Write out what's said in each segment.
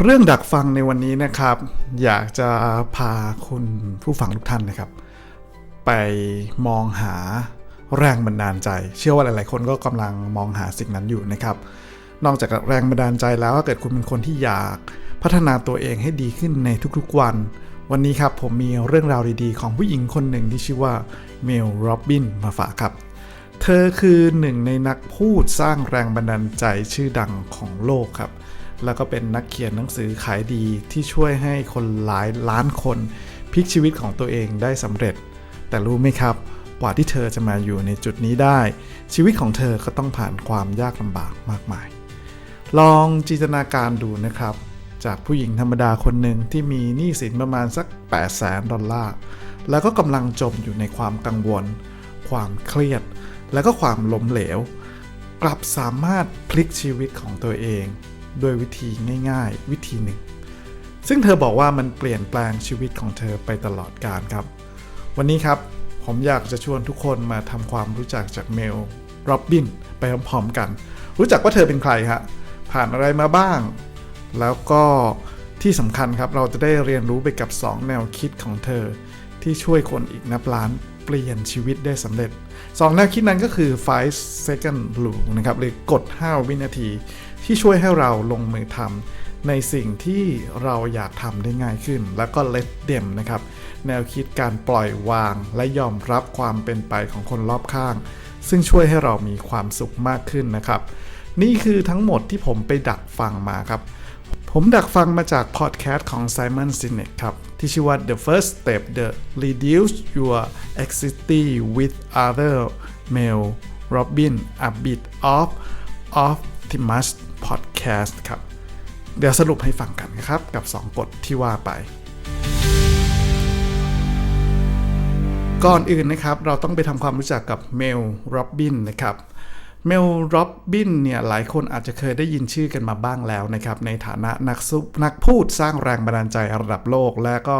เรื่องดักฟังในวันนี้นะครับ อยากจะพาคุณผู้ฟังทุกท่านนะครับ ไปมองหาแรงบันดาลใจ เชื่อว่าหลาย ๆ คนก็กำลังมองหาสิ่งนั้นอยู่นะครับ นอกจากแรงบันดาลใจแล้วถ้าเกิดคุณเป็นคนที่อยากพัฒนาตัวเองให้ดีขึ้นในทุก ๆ วัน วันนี้ครับผมมีเรื่องราวดี ๆ ของผู้หญิงคนหนึ่งที่ชื่อว่าเมลโรบินมาฝากครับ เธอคือหนึ่งในนักพูดสร้างแรงบันดาลใจชื่อดังของโลกครับ แล้วก็เป็นนักเขียนหนังสือขายดีที่ช่วยให้คนหลายล้านคนพลิกชีวิตของตัวเองได้สำเร็จ แต่รู้ไหมครับกว่าที่เธอจะมาอยู่ในจุดนี้ได้ ชีวิตของเธอก็ต้องผ่านความยากลำบากมากมาย ลองจินตนาการดูนะครับ จากผู้หญิงธรรมดาคนหนึ่งที่มีหนี้สินประมาณสัก 8 0 0แสนดอลลาร์ แล้วก็กำลังจมอยู่ในความกังวล ความเครียด แล้วก็ความล้มเหลว กลับสามารถพลิกชีวิตของตัวเอง ด้วยวิธีง่าย ๆ วิธีหนึ่ง ซึ่งเธอบอกว่ามันเปลี่ยนแปลงชีวิตของเธอไปตลอดกาลครับ วันนี้ครับผมอยากจะชวนทุกคนมาทำความรู้จักจากเมลโรบินไปพร้อมๆกัน รู้จักว่าเธอเป็นใครฮะผ่านอะไรมาบ้าง แล้วก็ที่สำคัญครับเราจะได้เรียนรู้ไปกับ 2 แนวคิดของเธอ ที่ช่วยคนอีกนับล้านเปลี่ยนชีวิตได้สำเร็จ 2 แนวคิดนั้นก็คือ 5 second rule นะครับหรือกฎ 5 วินาที ที่ช่วยให้เราลงมือทำในสิ่งที่เราอยากทำได้ง่ายขึ้น แล้วก็ let them นะครับ แนวคิดการปล่อยวางและยอมรับความเป็นไปของคนรอบข้าง ซึ่งช่วยให้เรามีความสุขมากขึ้นนะครับ นี่คือทั้งหมดที่ผมไปดักฟังมาครับ ผมดักฟังมาจากพอดแคสต์ของ Simon Sinek ครับ ที่ชื่อว่า The First Step The Reduce Your Anxiety with Other Male Robin A Bit of Optimus Podcast ครับ เดี๋ยวสรุปให้ฟังกันนะครับ กับ 2 กฎที่ว่าไป ก่อนอื่นนะครับ เราต้องไปทำความรู้จักกับเมลโรบบินนะครับเมลโรบบินเนี่ยหลายคนอาจจะเคยได้ยินชื่อกันมาบ้างแล้วนะครับ ในฐานะนักซุนักพูดสร้างแรงบันดาลใจระดับโลก และก็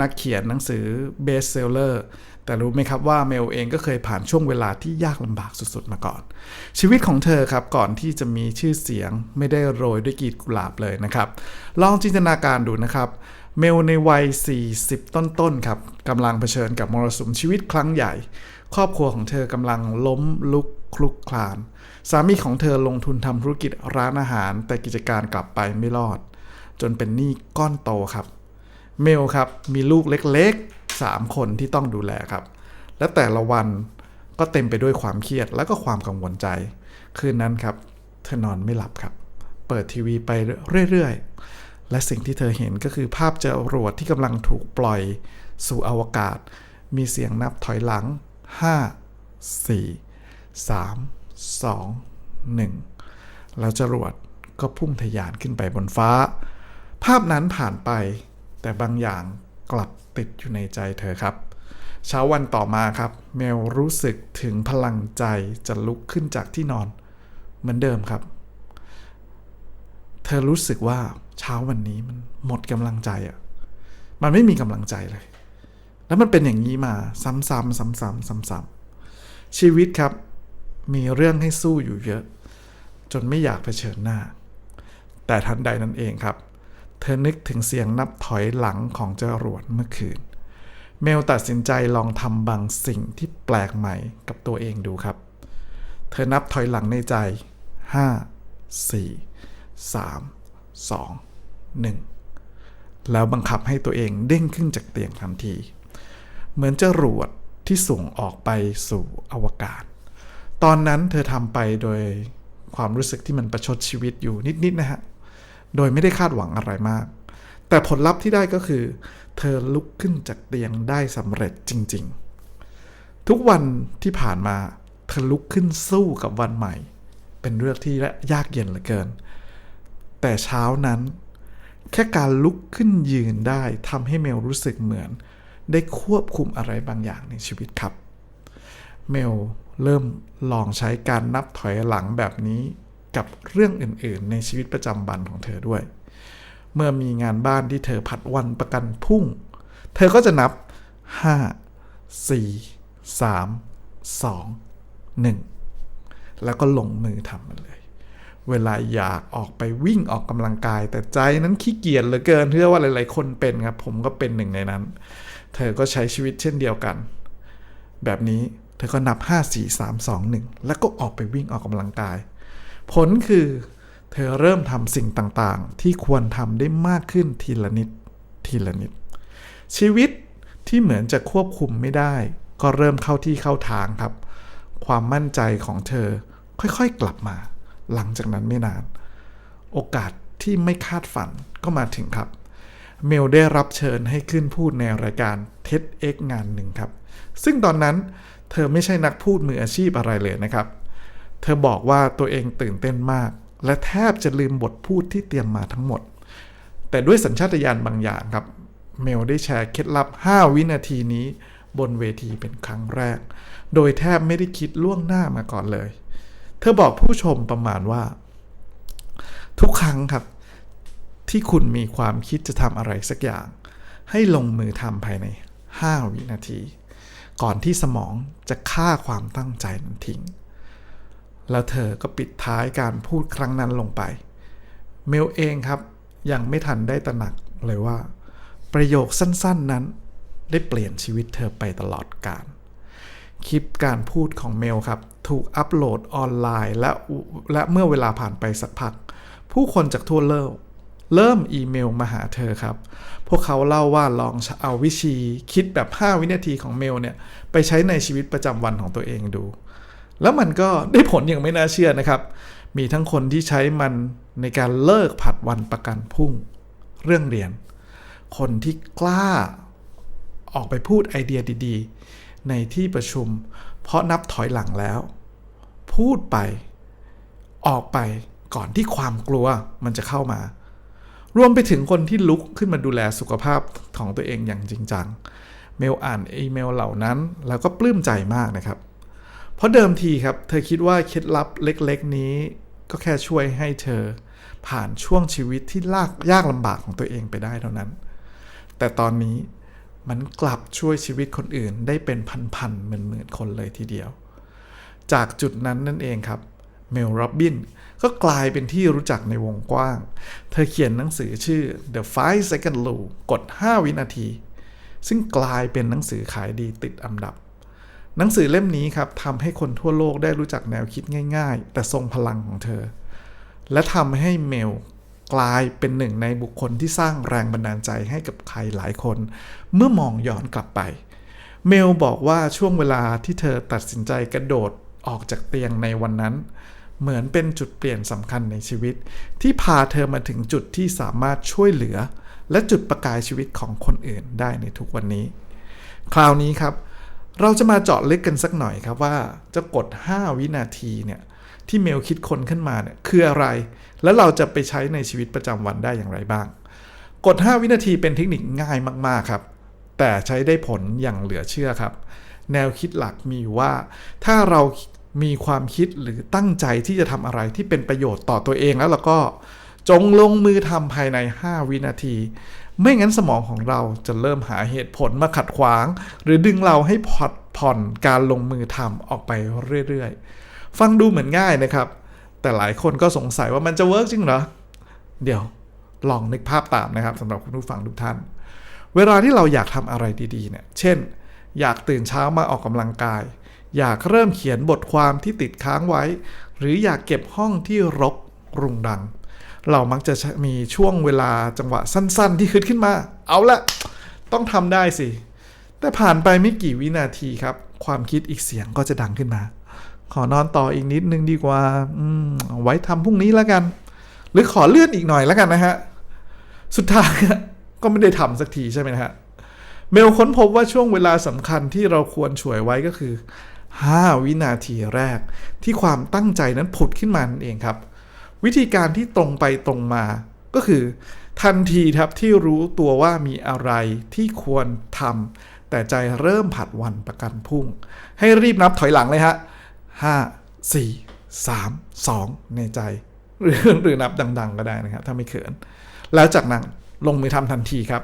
นักเขียนหนังสือเบสเซลเลอร์ แต่รู้ไหมครับว่าเมลเองก็เคยผ่านช่วงเวลาที่ยากลำบากสุดๆมาก่อน ชีวิตของเธอครับก่อนที่จะมีชื่อเสียงไม่ได้โรยด้วยกลีบกุหลาบเลยนะครับ ลองจินตนาการดูนะครับ เมลในวัย 40 ต้นๆครับกำลังเผชิญกับมรสุมชีวิตครั้งใหญ่ ครอบครัวของเธอกำลังล้มลุกคลุกคลาน สามีของเธอลงทุนทำธุรกิจร้านอาหาร แต่กิจการกลับไปไม่รอด จนเป็นหนี้ก้อนโตครับ เมลครับมีลูกเล็กๆ 3 คนที่ต้องดูแลครับ และแต่ละวันก็เต็มไปด้วยความเครียดและก็ความกังวลใจ คืนนั้นครับ เธอนอนไม่หลับครับ เปิดทีวีไปเรื่อยๆ และสิ่งที่เธอเห็นก็คือภาพจรวดที่กำลังถูกปล่อยสู่อวกาศ มีเสียงนับถอยหลัง 5 4 3 2 1 แล้วจรวดก็พุ่งทะยานขึ้นไปบนฟ้า ภาพนั้นผ่านไป แต่บางอย่างกลับ ติดอยู่ในใจเธอครับ เช้าวันต่อมาครับ เมลรู้สึกถึงพลังใจจะลุกขึ้นจากที่นอน เหมือนเดิมครับ เธอรู้สึกว่าเช้าวันนี้มันหมดกำลังใจอะ่ะ มันไม่มีกำลังใจเลย แล้วมันเป็นอย่างนี้มาซ้ำๆซ้ำๆซ้ำๆชีวิตครับ มีเรื่องให้สู้อยู่เยอะ จนไม่อยากเผชิญหน้า แต่ทันใดนั้นเองครับ เธอนึกถึงเสียงนับถอยหลังของจรวดเมื่อคืน เมลตัดสินใจลองทำบางสิ่งที่แปลกใหม่กับตัวเองดูครับ เธอนับถอยหลังในใจ 5 4 3 2 1 แล้วบังคับให้ตัวเองเด้งขึ้นจากเตียงทันที เหมือนจรวดที่ส่งออกไปสู่อวกาศ ตอนนั้นเธอทำไปโดยความรู้สึกที่มันประชดชีวิตอยู่นิดๆนะฮะ โดยไม่ได้คาดหวังอะไรมาก แต่ผลลัพธ์ที่ได้ก็คือ เธอลุกขึ้นจากเตียงได้สำเร็จจริง ๆ ทุกวันที่ผ่านมา เธอลุกขึ้นสู้กับวันใหม่ เป็นเรื่องที่ยากเย็นเหลือเกิน แต่เช้านั้น แค่การลุกขึ้นยืนได้ทำให้เมลรู้สึกเหมือน ได้ควบคุมอะไรบางอย่างในชีวิตครับ เมลเริ่มลองใช้การนับถอยหลังแบบนี้ กับเรื่องอื่นๆ ในชีวิตประจำวันของเธอด้วย เมื่อมีงานบ้านที่เธอผัดวันประกันพุ่ง เธอก็จะนับ 5 4 3 2 1 แล้วก็ลงมือทำมันเลย เวลาอยากออกไปวิ่งออกกำลังกาย แต่ใจนั้นขี้เกียจเหลือเกินเชื่อว่าหลายๆ คนเป็นครับ ผมก็เป็นหนึ่งในนั้น เธอก็ใช้ชีวิตเช่นเดียวกัน แบบนี้เธอก็นับ 5 4 3 2 1 แล้วก็ออกไปวิ่งออกกำลังกาย ผลคือเธอเริ่มทำสิ่งต่างๆ ที่ควรทำได้มากขึ้นทีละนิดทีละนิด ชีวิตที่เหมือนจะควบคุมไม่ได้ ก็เริ่มเข้าที่เข้าทางครับ ความมั่นใจของเธอค่อยๆกลับมา หลังจากนั้นไม่นาน โอกาสที่ไม่คาดฝันก็มาถึงครับ เมลได้รับเชิญให้ขึ้นพูดในรายการ TEDx งานหนึ่งครับ ซึ่งตอนนั้นเธอไม่ใช่นักพูดมืออาชีพอะไรเลยนะครับ เธอบอกว่าตัวเองตื่นเต้นมาก และแทบจะลืมบทพูดที่เตรียมมาทั้งหมด แต่ด้วยสัญชาตญาณบางอย่างครับ เมลได้แชร์เคล็ดลับ 5 วินาทีนี้บนเวทีเป็นครั้งแรก โดยแทบไม่ได้คิดล่วงหน้ามาก่อนเลย เธอบอกผู้ชมประมาณว่า ทุกครั้งครับ ที่คุณมีความคิดจะทำอะไรสักอย่าง ให้ลงมือทำภายใน 5 วินาที ก่อนที่สมองจะฆ่าความตั้งใจนั้นทิ้ง แล้วเธอก็ปิดท้ายการพูดครั้งนั้นลงไป เมลเองครับยังไม่ทันได้ตระหนักเลยว่า ประโยคสั้นๆนั้น ได้เปลี่ยนชีวิตเธอไปตลอดกาลคลิปการพูดของเมลครับ ถูกอัปโหลดออนไลน์และและเมื่อเวลาผ่านไปสักพัก ผู้คนจากทั่วโลกเริ่มอีเมลมาหาเธอครับ พวกเขาเล่าว่าลองเอาวิธีคิดแบบ 5 วินาทีของเมลเนี่ย ไปใช้ในชีวิตประจำวันของตัวเองดู แล้วมันก็ได้ผลอย่างไม่น่าเชื่อนะครับ มีทั้งคนที่ใช้มันในการเลิกผัดวันประกันพรุ่ง เรื่องเรียน คนที่กล้าออกไปพูดไอเดียดีๆ ในที่ประชุม เพราะนับถอยหลังแล้ว พูดไปออกไปก่อนที่ความกลัวมันจะเข้ามารวมไปถึงคนที่ลุกขึ้นมาดูแลสุขภาพของตัวเองอย่างจริงจัง เมลอ่านอีเมลเหล่านั้น แล้วก็ปลื้มใจมากนะครับ ราะเดิมทีครับ เธอคิดว่าเคล็ดลับเล็กๆนี้ ก็แค่ช่วยให้เธอผ่านช่วงชีวิตที่ลากยากลำบากของตัวเองไปได้เท่านั้น แต่ตอนนี้มันกลับช่วยชีวิตคนอื่นได้เป็นพันๆหมื่นๆคนเลยทีเดียว จากจุดนั้นนั่นเองครับเมลโรบบินก็กลายเป็นที่รู้จักในวงกว้าง เธอเขียนหนังสือชื่อ The 5 Second Rule กด5วินาที ซึ่งกลายเป็นหนังสือขายดีติดอันดับ หนังสือเล่มนี้ครับทำให้คนทั่วโลกได้รู้จักแนวคิดง่าย ๆ แต่ทรงพลังของเธอ และทำให้เมลกลายเป็นหนึ่งในบุคคลที่สร้างแรงบันดาลใจให้กับใครหลายคน เมื่อมองย้อนกลับไป เมลบอกว่าช่วงเวลาที่เธอตัดสินใจกระโดดออกจากเตียงในวันนั้น เหมือนเป็นจุดเปลี่ยนสำคัญในชีวิต ที่พาเธอมาถึงจุดที่สามารถช่วยเหลือ และจุดประกายชีวิตของคนอื่นได้ในทุกวันนี้ คราวนี้ครับ เราจะมาเจาะลึกกันสักหน่อยครับว่าจะกด5วินาทีเนี่ยที่เมลคิดคนขึ้นมาเนี่ยคืออะไร แล้วเราจะไปใช้ในชีวิตประจำวันได้อย่างไรบ้างกด5วินาทีเป็นเทคนิคง่ายมาก ๆ ครับ แต่ใช้ได้ผลอย่างเหลือเชื่อครับ แนวคิดหลักมีอยู่ว่า ถ้าเรามีความคิดหรือตั้งใจที่จะทำอะไรที่เป็นประโยชน์ต่อตัวเองแล้วเราก็จงลงมือทำภายใน 5 วินาที ไม่งั้นสมองของเราจะเริ่มหาเหตุผลมาขัดขวาง หรือดึงเราให้ผ่อนผ่อนการลงมือทำออกไปเรื่อยๆ ฟังดูเหมือนง่ายนะครับ แต่หลายคนก็สงสัยว่ามันจะเวิร์กจริงเหรอ เดี๋ยวลองนึกภาพตามนะครับสำหรับคุณผู้ฟังทุกท่าน เวลาที่เราอยากทำอะไรดีๆเนี่ย เช่น อยากตื่นเช้ามาออกกำลังกาย อยากเริ่มเขียนบทความที่ติดค้างไว้ หรืออยากเก็บห้องที่รกรุงรัง เรามักจะมีช่วงเวลาจังหวะสั้น ๆ ที่คิดขึ้นมา เอาละต้องทำได้สิ แต่ผ่านไปไม่กี่วินาทีครับ ความคิดอีกเสียงก็จะดังขึ้นมา ขอนอนต่ออีกนิดนึงดีกว่าอไว้ทำพรุ่งนี้แล้วกัน หรือขอเลื่อนอีกหน่อยแล้วกันนะฮะ สุดท้ายก็ไม่ได้ทำสักทีใช่ไหมฮะ เมลค้นพบว่าช่วงเวลาสำคัญที่เราควรฉวยไว้ก็คือ 5 วินาทีแรกที่ความตั้งใจนั้นผุดขึ้นมานั่นเองครับ วิธีการที่ตรงไปตรงมา ก็คือ ทันทีครับที่รู้ตัวว่ามีอะไรที่ควรทำแต่ใจเริ่มผัดวันประกันพรุ่ง ให้รีบนับถอยหลังเลยฮะห้าสี่สามสองในใจ หรือหรือนับดัง ๆ ก็ได้นะครับ ถ้าไม่เขิน แล้วจากนั้นลงมือทำทันทีครับ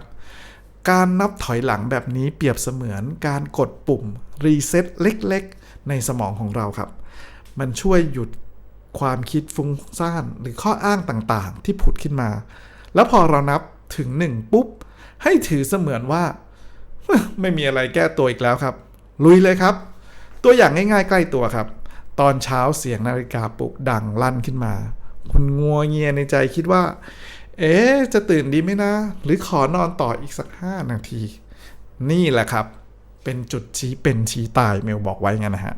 การนับถอยหลังแบบนี้เปรียบเสมือนการกดปุ่ม รีเซ็ตเล็กๆ ในสมองของเราครับ มันช่วยหยุด ความคิดฟุ้งซ่านหรือข้ออ้างต่างๆ ที่ผุดขึ้นมา แล้วพอเรานับถึงหนึ่งปุ๊บ ให้ถือเสมือนว่า ไม่มีอะไรแก้ตัวอีกแล้วครับ ลุยเลยครับ ตัวอย่างง่ายๆ ใกล้ตัวครับ ตอนเช้าเสียงนาฬิกาปลุกดังลั่นขึ้นมา คุณงัวเงียในใจคิดว่า เอ๊จะตื่นดีไหมนะ หรือขอนอนต่ออีกสักห้านาที นี่แหละครับ เป็นจุดชี้เป็นชี้ตายเมลบอกไว้งั้นนะฮะ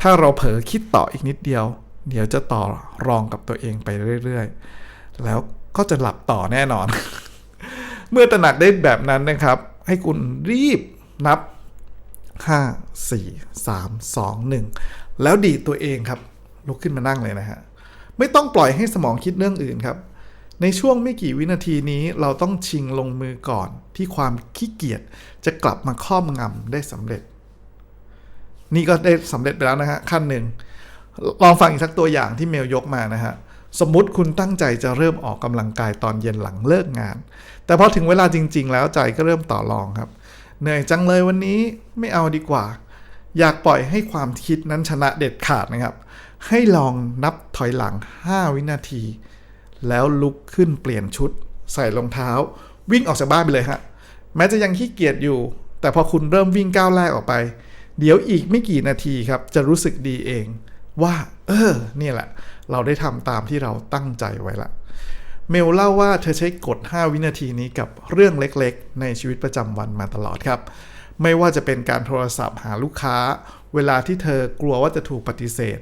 ถ้าเราเผลอคิดต่ออีกนิดเดียว เดี๋ยวจะต่อรองกับตัวเองไปเรื่อยๆ แล้วก็จะหลับต่อแน่นอน เมื่อตระหนักได้แบบนั้นนะครับ ให้คุณรีบนับ 5 4 3 2 1 แล้วดีตัวเองครับ ลุกขึ้นมานั่งเลยนะฮะ ไม่ต้องปล่อยให้สมองคิดเรื่องอื่นครับในช่วงไม่กี่วินาทีนี้เราต้องชิงลงมือก่อนที่ความขี้เกียจจะกลับมาครอบงำได้สำเร็จ นี่ก็ได้สำเร็จไปแล้วนะฮะขั้นหนึ่ง ลองฟังอีกสักตัวอย่างที่เมลยกมานะฮะสมมุติคุณตั้งใจจะเริ่มออกกำลังกายตอนเย็นหลังเลิกงาน แต่พอถึงเวลาจริง ๆ แล้วใจก็เริ่มต่อรองครับ เหนื่อยจังเลยวันนี้ไม่เอาดีกว่า อยากปล่อยให้ความคิดนั้นชนะเด็ดขาดนะครับ ให้ลองนับถอยหลัง 5 วินาที แล้วลุกขึ้นเปลี่ยนชุด ใส่รองเท้า วิ่งออกจากบ้านไปเลยฮะแม้จะยังขี้เกียจอยู่ แต่พอคุณเริ่มวิ่งก้าวแรกออกไป เดี๋ยวอีกไม่กี่นาทีครับจะรู้สึกดีเอง ว่า เออเนี่ยแหละ เราได้ทำตามที่เราตั้งใจไว้ละเมลเล่าว่าเธอใช้กด5วินาทีนี้กับเรื่องเล็กๆ ในชีวิตประจำวันมาตลอดครับ ไม่ว่าจะเป็นการโทรศัพท์หาลูกค้า เวลาที่เธอกลัวว่าจะถูกปฏิเสธ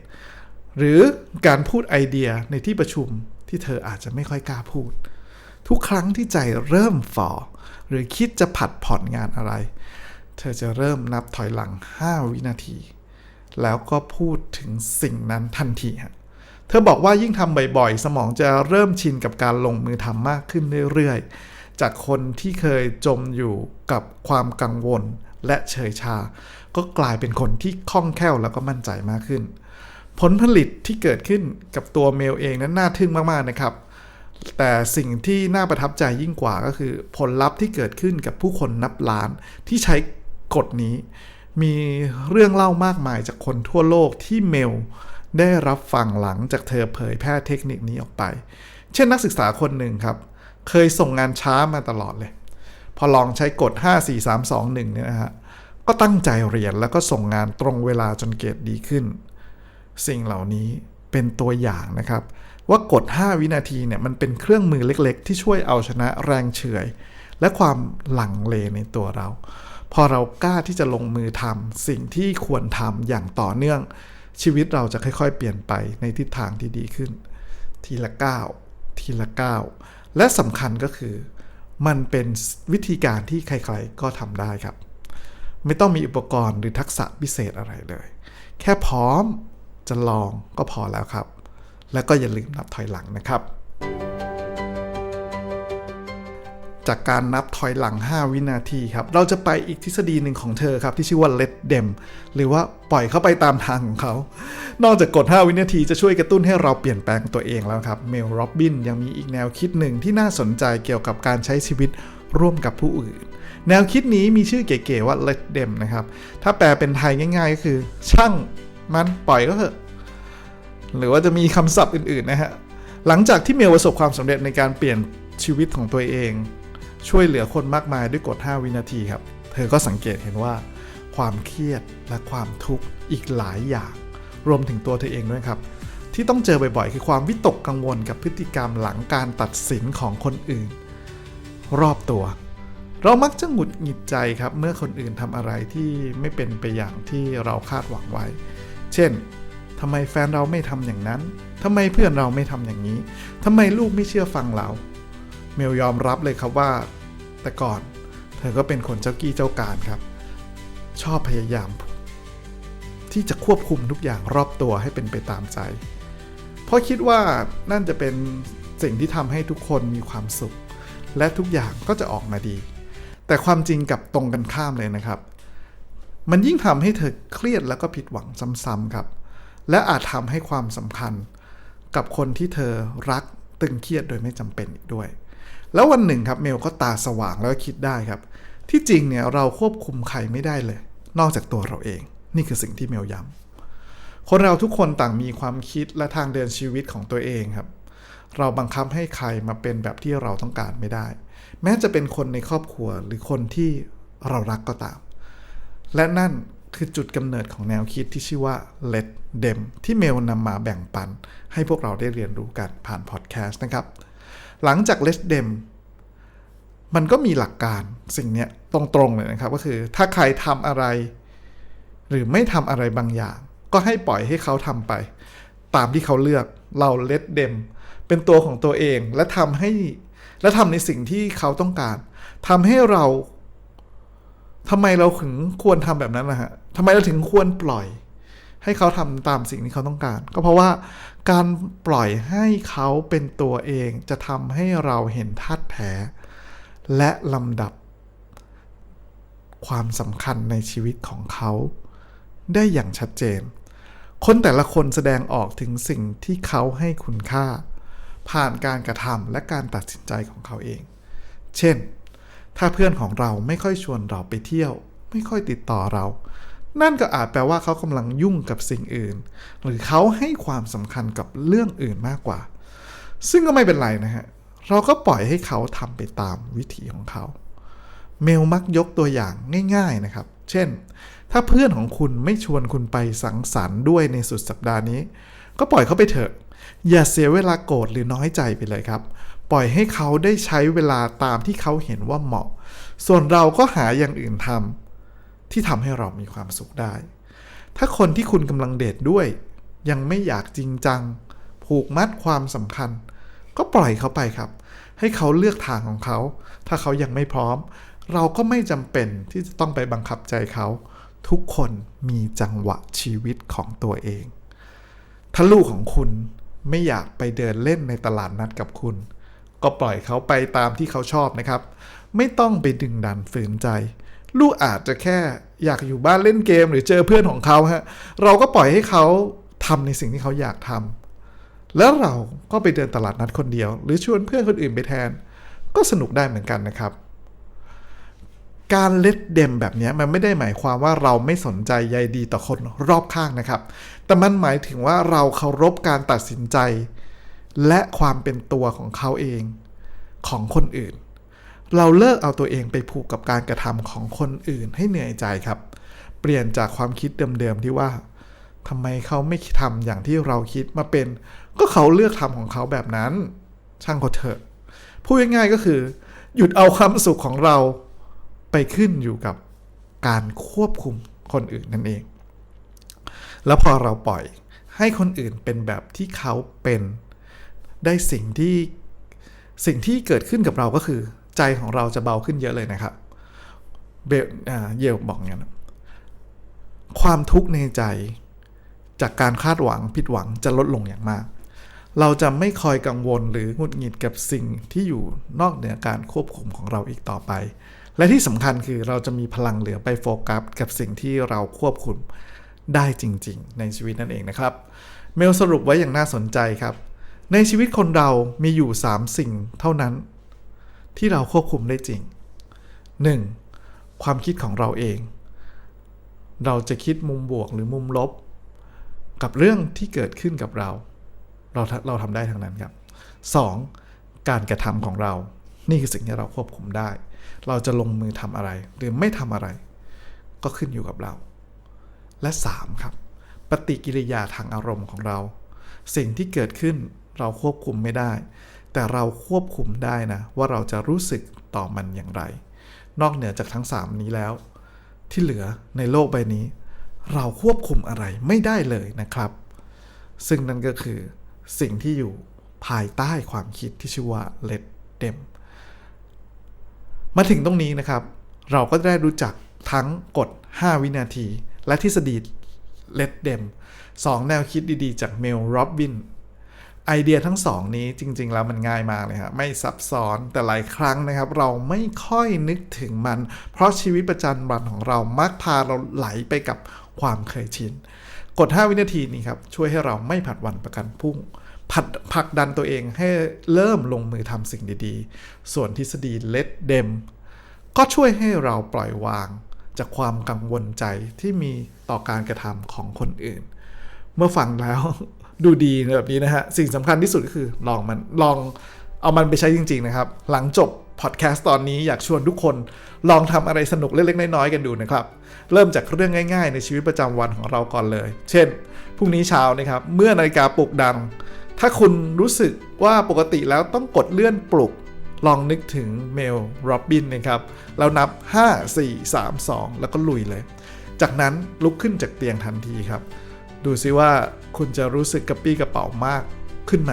หรือการพูดไอเดียในที่ประชุมที่เธออาจจะไม่ค่อยกล้าพูด ทุกครั้งที่ใจเริ่มฝ่อหรือคิดจะผัดผ่อนงานอะไร เธอจะเริ่มนับถอยหลัง 5 วินาที แล้วก็พูดถึงสิ่งนั้นทันทีฮะเธอบอกว่ายิ่งทำบ่อยๆ สมองจะเริ่มชินกับการลงมือทำมากขึ้นเรื่อยๆ จากคนที่เคยจมอยู่กับความกังวลและเฉยชา ก็กลายเป็นคนที่คล่องแคล่วแล้วก็มั่นใจมากขึ้น ผลผลิตที่เกิดขึ้นกับตัวเมลเองนั้นน่าทึ่งมากๆนะครับ แต่สิ่งที่น่าประทับใจยิ่งกว่าก็คือ ผลลัพธ์ที่เกิดขึ้นกับผู้คนนับล้านที่ใช้กฎนี้ มีเรื่องเล่ามากมายจากคนทั่วโลกที่เมลได้รับฟังหลังจากเธอเผยแพร่เทคนิคนี้ออกไป เช่นนักศึกษาคนหนึ่งครับ เคยส่งงานช้ามาตลอดเลย พอลองใช้กฎ 5 4 3 2 1 เนี่ยนะฮะ ก็ตั้งใจเรียนแล้วก็ส่งงานตรงเวลาจนเกรดดีขึ้น สิ่งเหล่านี้เป็นตัวอย่างนะครับ ว่ากฎ 5 วินาทีเนี่ยมันเป็นเครื่องมือเล็กๆ ที่ช่วยเอาชนะแรงเฉื่อย และความหลังเลในตัวเรา พอเรากล้าที่จะลงมือทำสิ่งที่ควรทำอย่างต่อเนื่อง ชีวิตเราจะค่อยๆ เปลี่ยนไปในทิศทางที่ดีขึ้น ทีละก้าวทีละก้าวและสำคัญก็คือ มันเป็นวิธีการที่ใครๆก็ทำได้ครับ ไม่ต้องมีอุปกรณ์หรือทักษะพิเศษอะไรเลย แค่พร้อมจะลองก็พอแล้วครับ แล้วก็อย่าลืมนับถอยหลังนะครับ จากการนับถอยหลัง 5 วินาทีครับ เราจะไปอีกทฤษฎีหนึ่งของเธอครับ ที่ชื่อว่า let them หรือว่าปล่อยเข้าไปตามทางของเขา นอกจากกด 5 วินาทีจะช่วยกระตุ้นให้เราเปลี่ยนแปลงตัวเองแล้วครับ เมลโรบบินยังมีอีกแนวคิดหนึ่งที่น่าสนใจเกี่ยวกับการใช้ชีวิตร่วมกับผู้อื่น แนวคิดนี้มีชื่อเก๋ๆว่า let them นะครับ ถ้าแปลเป็นไทยง่าย ๆ ก็คือ ช่างมันปล่อยก็เถอะหรือว่าจะมีคำศัพท์อื่นๆนะฮะหลังจากที่เมลประสบความสำเร็จในการเปลี่ยนชีวิตของตัวเอง ช่วยเหลือคนมากมายด้วยกด5วินาทีครับ เธอก็สังเกตเห็นว่า ความเครียดและความทุกข์อีกหลายอย่าง รวมถึงตัวเธอเองด้วยครับ ที่ต้องเจอบ่อยๆ คือความวิตกกังวลกับพฤติกรรมหลังการตัดสินของคนอื่น รอบตัว เรามักจะหงุดหงิดใจครับ เมื่อคนอื่นทำอะไรที่ไม่เป็นไปอย่างที่เราคาดหวังไว้ เช่นทำไมแฟนเราไม่ทำอย่างนั้นทำไมเพื่อนเราไม่ทำอย่างนี้ทำไมลูกไม่เชื่อฟังเรา เมลยอมรับเลยครับว่า แต่ก่อนเธอก็เป็นคนเจ้ากี้เจ้าการครับ ชอบพยายาม ที่จะควบคุมทุกอย่างรอบตัวให้เป็นไปตามใจ เพราะคิดว่านั่นจะเป็นสิ่งที่ทำให้ทุกคนมีความสุข และทุกอย่างก็จะออกมาดี แต่ความจริงกับตรงกันข้ามเลยนะครับ มันยิ่งทำให้เธอเครียดแล้วก็ผิดหวังซ้ำๆครับ และอาจทำให้ความสำคัญกับคนที่เธอรักตึงเครียดโดยไม่จำเป็นอีกด้วย แล้ววันหนึ่งครับเมลก็ตาสว่างแล้วก็คิดได้ครับ ที่จริงเนี่ยเราควบคุมใครไม่ได้เลย นอกจากตัวเราเอง นี่คือสิ่งที่เมลย้คนเราทุกคนต่างมีความคิดและทางเดินชีวิตของตัวเองครับ เราบังคับให้ใครมาเป็นแบบที่เราต้องการไม่ได้ แม้จะเป็นคนในครอบครัวหรือคนที่เรารักก็ตาม และนั่นคือจุดกำเนิดของแนวคิดที่ชื่อว่า let them ที่เมลนำมาแบ่งปัน ให้พวกเราได้เรียนรู้กันผ่านพอดแคสต์นะครับ หลังจาก let them มันก็มีหลักการสิ่งเนี้ยตรงๆเลยนะครับ ก็คือถ้าใครทำอะไร หรือไม่ทำอะไรบางอย่าง ก็ให้ปล่อยให้เขาทำไป ตามที่เขาเลือกเรา let them เป็นตัวของตัวเองและทำให้และทำในสิ่งที่เขาต้องการทำให้เราทำไมเราถึงควรทำแบบนั้นนะฮะทำไมเราถึงควรปล่อย ให้เขาทำตามสิ่งที่เขาต้องการ ก็เพราะว่าการปล่อยให้เขาเป็นตัวเองจะทำให้เราเห็นธาตุแท้ และลำดับ ความสำคัญในชีวิตของเขา ได้อย่างชัดเจน คนแต่ละคนแสดงออกถึงสิ่งที่เขาให้คุณค่า ผ่านการกระทำและการตัดสินใจของเขาเอง เช่น ถ้าเพื่อนของเราไม่ค่อยชวนเราไปเที่ยว ไม่ค่อยติดต่อเรา นั่นก็อาจแปลว่าเขากำลังยุ่งกับสิ่งอื่น หรือเขาให้ความสำคัญกับเรื่องอื่นมากกว่า ซึ่งก็ไม่เป็นไรนะฮะ เราก็ปล่อยให้เขาทำไปตามวิถีของเขา เมลมักยกตัวอย่างง่าย ๆนะครับ เช่น ถ้าเพื่อนของคุณไม่ชวนคุณไปสังสรรค์ด้วยในสุดสัปดาห์นี้ ก็ปล่อยเขาไปเถอะ อย่าเสียเวลาโกรธหรือน้อยใจไปเลยครับ ปล่อยให้เขาได้ใช้เวลาตามที่เขาเห็นว่าเหมาะ ส่วนเราก็หาอย่างอื่นทำ ที่ทำให้เรามีความสุขได้ ถ้าคนที่คุณกำลังเดทด้วย ยังไม่อยากจริงจัง ผูกมัดความสำคัญ ก็ปล่อยเขาไปครับ ให้เขาเลือกทางของเขา ถ้าเขายังไม่พร้อม เราก็ไม่จำเป็นที่จะต้องไปบังคับใจเขา ทุกคนมีจังหวะชีวิตของตัวเอง ถ้าลูกของคุณไม่อยากไปเดินเล่นในตลาดนัดกับคุณ ก็ปล่อยเขาไปตามที่เขาชอบนะครับ ไม่ต้องไปดึงดันฝืนใจ ลูกอาจจะแค่อยากอยู่บ้านเล่นเกมหรือเจอเพื่อนของเขาฮะเราก็ปล่อยให้เขาทำในสิ่งที่เขาอยากทำแล้วเราก็ไปเดินตลาดนัดคนเดียว หรือชวนเพื่อนคนอื่นไปแทน ก็สนุกได้เหมือนกันนะครับ การเล็ดเดมแบบนี้มันไม่ได้หมายความว่าเราไม่สนใจใยดีต่อคนรอบข้างนะครับ แต่มันหมายถึงว่าเราเคารพการตัดสินใจ และความเป็นตัวของเขาเองของคนอื่น เราเลิกเอาตัวเองไปผูกกับการกระทำของคนอื่นให้เหนื่อยใจครับ เปลี่ยนจากความคิดเดิมๆที่ว่าทำไมเขาไม่ทำอย่างที่เราคิดมาเป็น ก็เขาเลือกทำของเขาแบบนั้น ช่างเขาเถอะพูดง่ายๆก็คือ หยุดเอาความสุขของเราไปขึ้นอยู่กับการควบคุมคนอื่นนั่นเอง แล้วพอเราปล่อยให้คนอื่นเป็นแบบที่เขาเป็น ได้สิ่งที่สิ่งที่เกิดขึ้นกับเราก็คือ ใจของเราจะเบาขึ้นเยอะเลยนะครับเบลเยลบอกอย่างนั้นความทุกข์ในใจจากการคาดหวังผิดหวังจะลดลงอย่างมาก เราจะไม่คอยกังวลหรือหงุดหงิดกับสิ่งที่อยู่นอกเหนือการควบคุมของเราอีกต่อไป และที่สำคัญคือเราจะมีพลังเหลือไปโฟกัสกับสิ่งที่เราควบคุมได้จริง ๆ ในชีวิตนั่นเองนะครับ เมลสรุปไว้อย่างน่าสนใจครับ ในชีวิตคนเรามีอยู่ 3 สิ่งเท่านั้น ที่เราควบคุมได้จริง 1. ความคิดของเราเอง เราจะคิดมุมบวกหรือมุมลบ กับเรื่องที่เกิดขึ้นกับเรา เราเราทำได้ทั้งนั้นครับ 2. การกระทำของเรา นี่คือสิ่งที่เราควบคุมได้ เราจะลงมือทำอะไรหรือไม่ทำอะไร ก็ขึ้นอยู่กับเรา และ 3. ครับ ปฏิกิริยาทางอารมณ์ของเรา สิ่งที่เกิดขึ้นเราควบคุมไม่ได้ แต่เราควบคุมได้นะ ว่าเราจะรู้สึกต่อมันอย่างไร นอกเหนือจากทั้ง 3 นี้แล้ว ที่เหลือในโลกใบนี้ เราควบคุมอะไรไม่ได้เลยนะครับ ซึ่งนั่นก็คือสิ่งที่อยู่ภายใต้ความคิดที่ชื่อว่า let them มาถึงตรงนี้นะครับ เราก็ได้รู้จักทั้งกฎ 5 วินาที และทฤษฎี let them สองแนวคิดดีๆ จากเมลโรบบิน ไอเดียทั้งสองนี้จริง ๆ แล้วมันง่ายมากเลยครับไม่ซับซ้อนแต่หลายครั้งนะครับ เราไม่ค่อยนึกถึงมัน เพราะชีวิตประจำวันของเรามักพาเราไหลไปกับความเคยชินกด 5 วินาทีนี้ครับ ช่วยให้เราไม่ผัดวันประกันพรุ่งผัดผลักดันตัวเองให้เริ่มลงมือทำสิ่งดีๆ ส่วนทฤษฎี let them ก็ช่วยให้เราปล่อยวาง จากความกังวลใจที่มีต่อการกระทำของคนอื่น เมื่อฟังแล้ว ดูดีแบบนี้นะฮะ สิ่งสำคัญที่สุดก็คือลองมันลองเอามันไปใช้จริง ๆ นะครับ หลังจบพอดแคสต์ตอนนี้อยากชวนทุกคนลองทำอะไรสนุกเล็ก ๆ น้อยๆกันดูนะครับ เริ่มจากเรื่องง่าย ๆ ในชีวิตประจำวันของเราก่อนเลย เช่นพรุ่งนี้เช้านะครับ เมื่อนาฬิกาปลุกดัง ถ้าคุณรู้สึกว่าปกติแล้วต้องกดเลื่อนปลุก ลองนึกถึงเมลโรบินนะครับแล้วนับ 5 4 3 2 แล้วก็ลุยเลย จากนั้นลุกขึ้นจากเตียงทันทีครับ ดูซิว่าคุณจะรู้สึกกระปี้กระเป๋ามากขึ้นไหม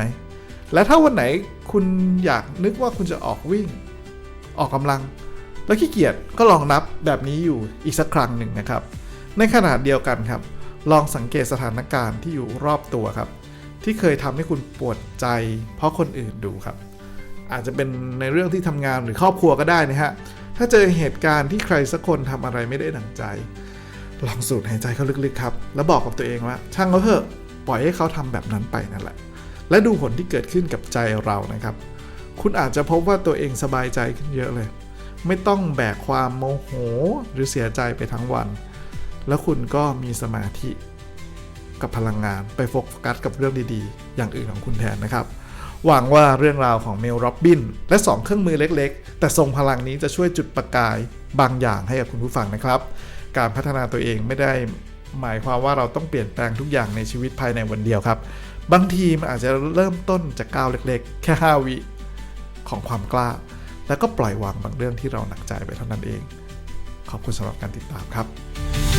และถ้าวันไหนคุณอยากนึกว่าคุณจะออกวิ่ง ออกกำลัง แล้วขี้เกียจก็ลองนับแบบนี้อยู่อีกสักครั้งหนึ่งนะครับ ในขณะเดียวกันครับ ลองสังเกตสถานการณ์ที่อยู่รอบตัวครับ ที่เคยทำให้คุณปวดใจ เพราะคนอื่นดูครับ อาจจะเป็นในเรื่องที่ทำงานหรือครอบครัวก็ได้นะฮะถ้าเจอเหตุการณ์ที่ใครสักคนทำอะไรไม่ได้ดังใจ ลองสูดหายใจเข้าลึกๆครับ แล้วบอกกับตัวเองว่า ช่างเขาเถอะปล่อยให้เขาทำแบบนั้นไปนั่นแหละ และดูผลที่เกิดขึ้นกับใจเรานะครับ คุณอาจจะพบว่าตัวเองสบายใจขึ้นเยอะเลย ไม่ต้องแบกความโมโหหรือเสียใจไปทั้งวัน แล้วคุณก็มีสมาธิกับพลังงานไปโฟกัสกับเรื่องดีๆ อย่างอื่นของคุณแทนนะครับ หวังว่าเรื่องราวของเมลโรบบิน และ 2 เครื่องมือเล็กๆ แต่ทรงพลังนี้จะช่วยจุดประกายบางอย่างให้กับคุณผู้ฟังนะครับ การพัฒนาตัวเองไม่ได้หมายความว่าเราต้องเปลี่ยนแปลงทุกอย่างในชีวิตภายในวันเดียวครับ บางทีมันอาจจะเริ่มต้นจากก้าวเล็กๆ แค่ 5 วิของความกล้า แล้วก็ปล่อยวางบางเรื่องที่เราหนักใจไปเท่านั้นเอง ขอบคุณสำหรับการติดตามครับ